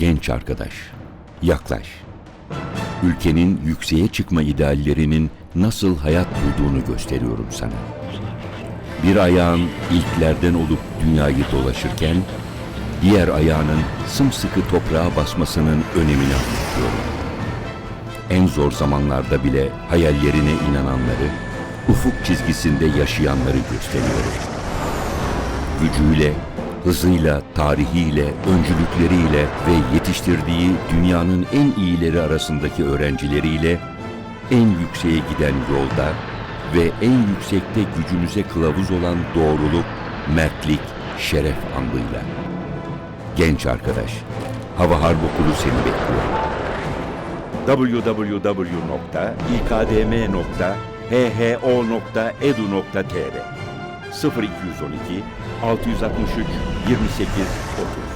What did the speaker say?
Genç arkadaş, yaklaş. Ülkenin yükseğe çıkma ideallerinin nasıl hayat bulduğunu gösteriyorum sana. Bir ayağın ilklerden olup dünyayı dolaşırken, diğer ayağının sımsıkı toprağa basmasının önemini anlatıyorum. En zor zamanlarda bile hayallerine inananları, ufuk çizgisinde yaşayanları gösteriyorum. Gücüyle, hızıyla, tarihiyle, öncülükleriyle ve yetiştirdiği dünyanın en iyileri arasındaki öğrencileriyle en yükseğe giden yolda ve en yüksekte gücünüze kılavuz olan doğruluk, mertlik, şeref andıyla. Genç arkadaş, Hava Harp Okulu seni bekliyor. www.ikdm.hho.edu.tr 0212 663 28 30